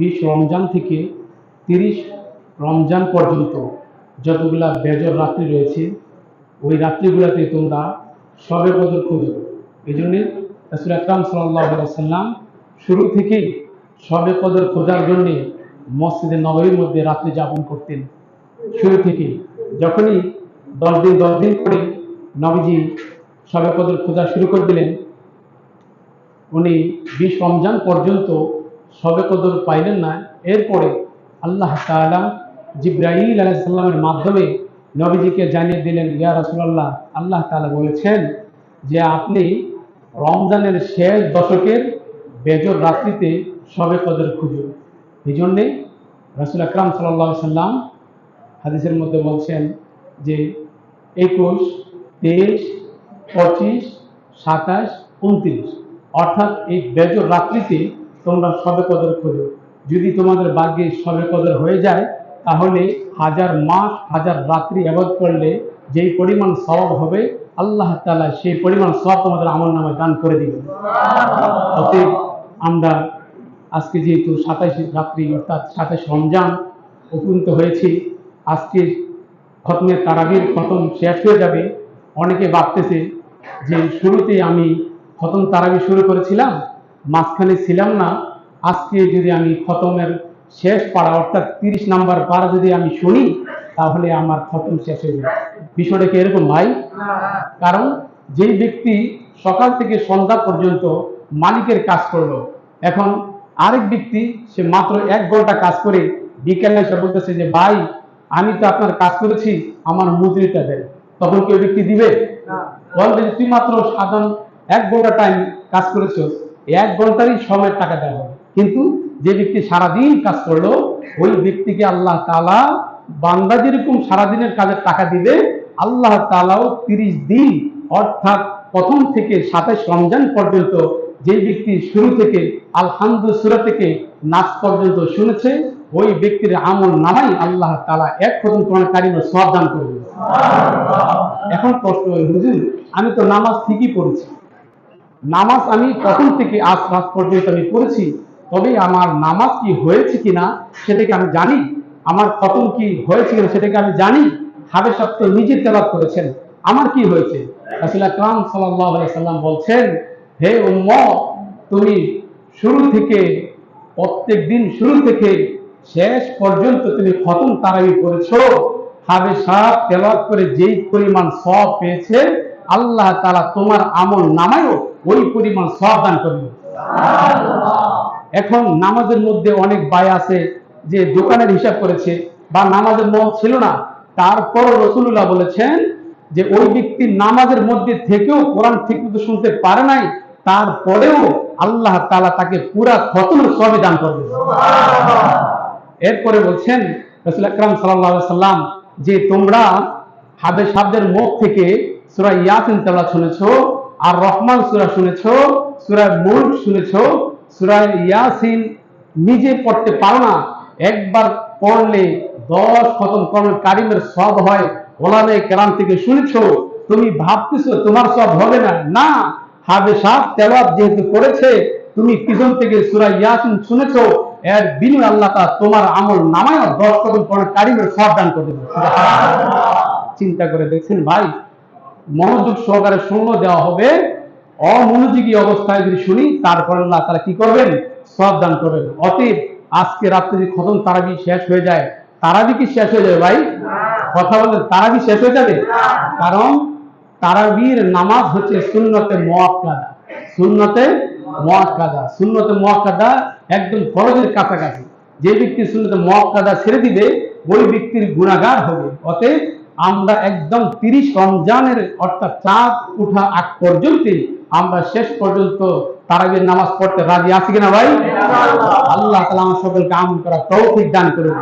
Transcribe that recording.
বিশ রমজান থেকে তিরিশ রমজান পর্যন্ত যতগুলা বেজর রাত্রি রয়েছে, ওই রাত্রিগুলোতে তোমরা সবে কদর খুঁজো এই জন্যে রসুল আকরাম সাল্লাম শুরু থেকেই সবে কদর খোঁজার জন্যে মসজিদে নগরীর মধ্যে রাত্রি যাপন করতেন। শুরু থেকে যখনই দশ দিন দশ দিন করে নবীজি সবে কদর খোঁজা শুরু করে দিলেন, উনি বিশ রমজান পর্যন্ত সবে কদর পাইলেন না। এরপরে আল্লাহ তাআলা জিব্রাইল আলাইসাল্লামের মাধ্যমে নবীজিকে জানিয়ে দিলেন, ইয়া রাসূলুল্লাহ। আল্লাহ তাআলা বলেছেন যে, আপনি রমজানের শেষ দশকের বেজর রাত্রিতে সবে কদর খুঁজুন। এই জন্যে রসুল আকরাম সাল্লাহ সাল্লাম হাদিসের মধ্যে বলছেন যে, একুশ, তেইশ, পঁচিশ, সাতাশ, উনত্রিশ। অর্থাৎ এই বেজর রাত্রিতে তোমরা সবে কদর খোঁজো যদি তোমাদের ভাগ্যে সবে কদর হয়ে যায়, তাহলে হাজার মাস, হাজার রাত্রি আবাদ করলে যেই পরিমাণ সওয়াব হবে, আল্লাহ তাআলা সেই পরিমাণ সব তোমাদের আমল নামে দান করে দিবেন। অতএব আমরা আজকে যেহেতু সাতাইশ রাত্রি, অর্থাৎ সাতাইশ রমজান উপনীত হয়েছি আজকে খতমে তারাবির খতম শেষ হয়ে যাবে। অনেকে ভাবতেছে যে শুরুতে আমি খতম তারাবি শুরু করেছিলাম মাঝখানে ছিলাম না আজকে যদি আমি খতমের শেষ পাড়া অর্থাৎ তিরিশ নাম্বার পাড়া যদি আমি শুনি তাহলে আমার খতম শেষ হয়ে যাবে। বিষয়টা কি এরকম ভাই? কারণ যেই ব্যক্তি সকাল থেকে সন্ধ্যা পর্যন্ত মালিকের কাজ করল এখন আরেক ব্যক্তি সে মাত্র এক ঘণ্টা কাজ করে বিকেলে এসে বলতেছে যে ভাই আমি তো আপনার কাজ করেছি আমার মজুরিটা দেন। তখন কেউ ব্যক্তি দিবে? বলবে তুই মাত্র সাধারণ এক ঘণ্টা টাইম কাজ করেছ এক ঘন্টারই সময়ের টাকা দেওয়া হবে। কিন্তু যে ব্যক্তি সারাদিন কাজ করল, ওই ব্যক্তিকে আল্লাহ তালা বান্দা যেরকম সারাদিনের কাজের টাকা দিবে, আল্লাহ তালাও তিরিশ দিন, অর্থাৎ প্রথম থেকে সাতাশ রমজান পর্যন্ত যে ব্যক্তি শুরু থেকে আলহামদু সুরা থেকে নাচ পর্যন্ত শুনেছে, ওই ব্যক্তির আমল নামাই আল্লাহ তালা এক প্রথম কোরআন কারিমের সব দান করবে এখন প্রশ্ন হুজুর, আমি তো নামাজ ঠিকই পড়েছি। নামাজ আমি প্রথম থেকে আজ রাত পর্যন্ত আমি পড়েছি তবে আমার নামাজ কি হয়েছে কিনা সেটাকে আমি জানি। আমার খতম কি হয়েছে কিনা সেটাকে আমি জানি। হাবে তো নিজে তেলাপ করেছেন। আমার কি হয়েছে? সাল্লাম বলছেন, হে উম্মত, তুমি শুরু থেকে, প্রত্যেক দিন শুরু থেকে শেষ পর্যন্ত তুমি খতম তারাবি করেছ হাবে সাহেব তেলাওয়াত করে যেই পরিমাণ সব পেয়েছে আল্লাহ তাআলা তোমার আমল নামায়ও ওই পরিমাণ সব দান করবে। এখন নামাজের মধ্যে অনেক ভাই আছে যে দোকানের হিসাব করেছে বা নামাজের মন ছিল না তারপর রসুল্লাহ বলেছেন যে ওই ব্যক্তি নামাজের মধ্যে থেকেও কোরআন ঠিক মতো শুনতে পারে নাই তারপরেও আল্লাহ তাআলা তাকে পুরা খতমের সবই দান করবে। এরপরে বলছেন রসুল আকরাম সাল্লাহ সাল্লাম যে তোমরা হাবে সাবদের মুখ থেকে সুরা ইয়াসিন তেলা শুনেছো, আর রহমান সুরা শুনেছো, সুরা মুল্ক শুনেছো, সুরা ইয়াসিন নিজে পড়তে পারো না। একবার পড়লে দশ খতম কর্মের কারিমের সব হয় ওলামে কেরাম থেকে শুনেছো। তুমি ভাবতেছো তোমার সব হবে না। না, হাবে সাহ তেলাত যেহেতু করেছে, তুমি পিছন থেকে সুরা ইয়াসিন শুনেছো, এর বিনিময়ে আল্লাহ তাআলা তোমার আমল নামায় দশ কদম পড়ে কারিমের সব দান করে দেবে চিন্তা করে দেখছেন ভাই মনোযোগ সহকারে শূন্য দেওয়া হবে। অমনোযোগী অবস্থায় যদি শুনি, তারপর আল্লাহ তারা কি করবেন? সব দান করবেন। অতএব আজকে রাত্রে যদি খতম তারাবি শেষ হয়ে যায়, তারাবি কি শেষ হয়ে যাবে ভাই? কথা বলেন, তারাবি শেষ হয়ে যাবে? কারণ তারাবির নামাজ হচ্ছে সুন্নতে মোয়াক্কাদা। সুন্নতে মোয়াক্কাদা। সুন্নতে মোয়াক্কাদা একদম ফরজের কাছাকাছি। যে ব্যক্তি সুন্নতে মোয়াক্কাদা ছেড়ে দিবে, ওই ব্যক্তির গুণাগার হবে। অতএব আমরা একদম তিরিশ রমজানের অর্থাৎ চাঁদ উঠা আগ পর্যন্ত আমরা শেষ পর্যন্ত তারাবির নামাজ পড়তে রাজি আছি কিনা ভাই? আল্লাহ তালা আমার সকলকে করা তৌফিক দান করুন।